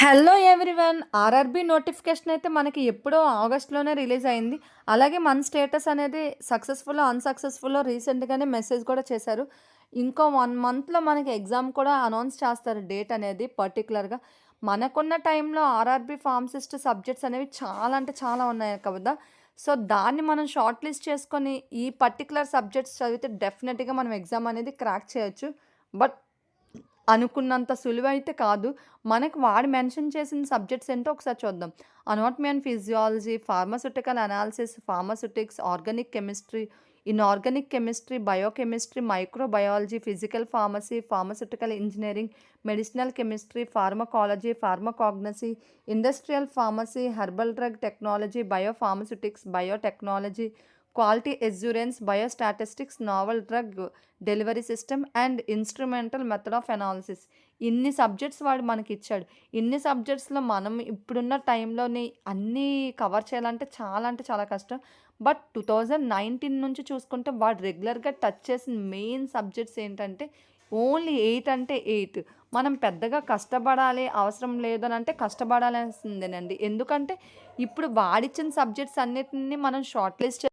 Hello everyone RRB notification అయితే మనకి ఎప్పుడో ఆగస్ట్లోనే రిలీజ్ అయింది. అలాగే మన స్టేటస్ అనేది సక్సెస్ఫుల్ అన్సక్సెస్ఫుల్లో రీసెంట్గానే మెసేజ్ కూడా చేశారు. ఇంకో వన్ మంత్లో మనకి ఎగ్జామ్ కూడా అనౌన్స్ చేస్తారు డేట్ అనేది పర్టికులర్గా మనకున్న టైంలో ఆర్ఆర్బీ ఫార్మసిస్ట్ సబ్జెక్ట్స్ అనేవి చాలా అంటే చాలా ఉన్నాయి కదా సో దాన్ని మనం షార్ట్ లిస్ట్ చేసుకొని ఈ పర్టికులర్ సబ్జెక్ట్స్ చదివితే డెఫినెట్గా మనం ఎగ్జామ్ అనేది క్రాక్ చేయొచ్చు. బట్ అనుకున్నంత సులువైతే కాదు. మనకు వాడు మెన్షన్ చేసిన సబ్జెక్ట్స్ ఏంటో ఒకసారి చూద్దాం. Anatomy and physiology pharmaceutical analysis pharmaceutics organic chemistry inorganic chemistry biochemistry microbiology physical pharmacy pharmaceutical engineering medicinal chemistry pharmacology pharmacognosy industrial pharmacy herbal drug technology biopharmaceutics biotechnology quality assurance biostatistics novel drug delivery system and instrumental method of analysis. ఇన్ని subjects వాడు మనకి ఇచ్చాడు ఇన్ని సబ్జెక్ట్స్లో మనం ఇప్పుడున్న టైంలోని అన్నీ cover చేయాలంటే చాలా అంటే చాలా కష్టం. బట్ టూ థౌజండ్ నైన్టీన్ నుంచి చూసుకుంటే వాడు రెగ్యులర్గా టచ్ చేసిన మెయిన్ సబ్జెక్ట్స్ ఏంటంటే ఓన్లీ ఎయిట్ అంటే ఎయిట్. మనం పెద్దగా కష్టపడాలి అవసరం లేదని అంటే కష్టపడాల్సిందేనండి. ఎందుకంటే ఇప్పుడు వాడిచ్చిన సబ్జెక్ట్స్ అన్నిటిని మనం షార్ట్ లిస్ట్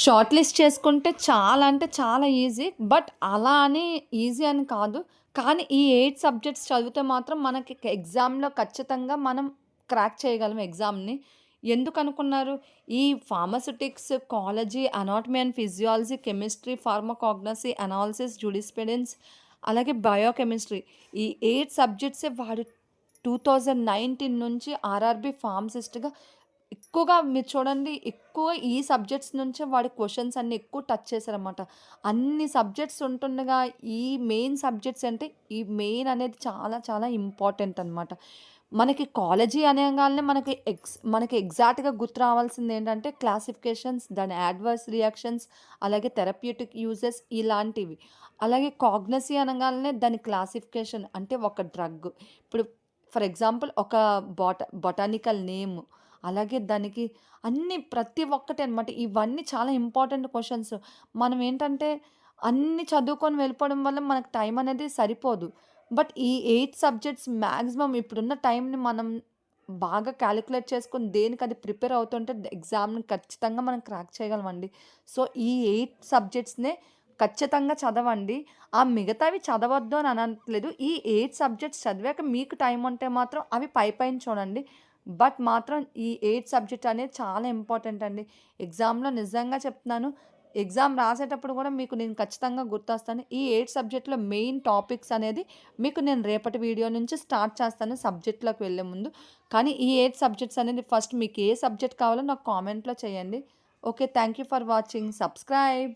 షార్ట్ లిస్ట్ చేసుకుంటే చాలా అంటే చాలా ఈజీ బట్ అలా అని ఈజీ అని కాదు. కానీ ఈ ఎయిట్ సబ్జెక్ట్స్ చదివితే మాత్రం మనకి ఎగ్జామ్లో ఖచ్చితంగా మనం క్రాక్ చేయగలం ఎగ్జామ్ని. ఎందుకు అనుకున్నారు? ఈ pharmaceutics college anatomy and physiology chemistry pharmacognosy analysis jurisprudence అలాగే బయోకెమిస్ట్రీ ఈ ఎయిట్ సబ్జెక్ట్సే వాడు టూ థౌజండ్ నైన్టీన్ నుంచి ఆర్ఆర్బి ఫార్మసిస్ట్గా ఎక్కువగా మీరు చూడండి ఎక్కువ ఈ సబ్జెక్ట్స్ నుంచే వాడి క్వశ్చన్స్ అన్నీ ఎక్కువ టచ్ చేశారనమాట అన్ని సబ్జెక్ట్స్ ఉంటుండగా ఈ మెయిన్ సబ్జెక్ట్స్ అంటే ఈ మెయిన్ అనేది చాలా చాలా ఇంపార్టెంట్ అనమాట మనకి కాలేజీ అనగానే మనకి ఎక్స్ మనకి ఎగ్జాక్ట్గా గుర్తు రావాల్సింది ఏంటంటే క్లాసిఫికేషన్స్ దాని యాడ్వర్స్ రియాక్షన్స్ అలాగే థెరప్యూటిక్ యూజెస్ ఇలాంటివి. అలాగే కాగ్నసీ అనగానే దాని క్లాసిఫికేషన్ అంటే ఒక డ్రగ్ ఇప్పుడు ఫర్ ఎగ్జాంపుల్ ఒక బాట బొటానికల్ నేమ్ అలాగే దానికి అన్నీ ప్రతి ఒక్కటి అనమాట ఇవన్నీ చాలా ఇంపార్టెంట్ క్వశ్చన్స్. మనం ఏంటంటే అన్నీ చదువుకొని వెళ్ళిపోవడం వల్ల మనకు టైం అనేది సరిపోదు. బట్ ఈ ఎయిట్ సబ్జెక్ట్స్ మ్యాక్సిమం ఇప్పుడున్న టైంని మనం బాగా క్యాలిక్యులేట్ చేసుకొని దేనికి అది ప్రిపేర్ అవుతుంటే ఎగ్జామ్ని ఖచ్చితంగా మనం క్రాక్ చేయగలమండి. సో ఈ ఎయిట్ సబ్జెక్ట్స్నే ఖచ్చితంగా చదవండి. ఆ మిగతావి చదవద్దు అని అనట్లేదు. ఈ ఎయిట్ సబ్జెక్ట్స్ చదివాక మీకు టైం ఉంటే మాత్రం అవి పై పైన చూడండి. బట్ మాత్రం ఈ ఎయిట్ సబ్జెక్ట్ అనేది చాలా ఇంపార్టెంట్ అండి. ఎగ్జామ్లో నిజంగా చెప్తున్నాను ఎగ్జామ్ రాసేటప్పుడు కూడా మీకు నేను ఖచ్చితంగా గుర్తొస్తాను. ఈ ఎయిట్ సబ్జెక్ట్లో మెయిన్ టాపిక్స్ అనేది మీకు నేను రేపటి వీడియో నుంచి స్టార్ట్ చేస్తాను సబ్జెక్ట్లోకి వెళ్ళే ముందు. కానీ ఈ ఎయిట్ సబ్జెక్ట్స్ అనేది ఫస్ట్ మీకు ఏ సబ్జెక్ట్ కావాలో నాకు కామెంట్లో చేయండి. Okay thank you for watching. Subscribe.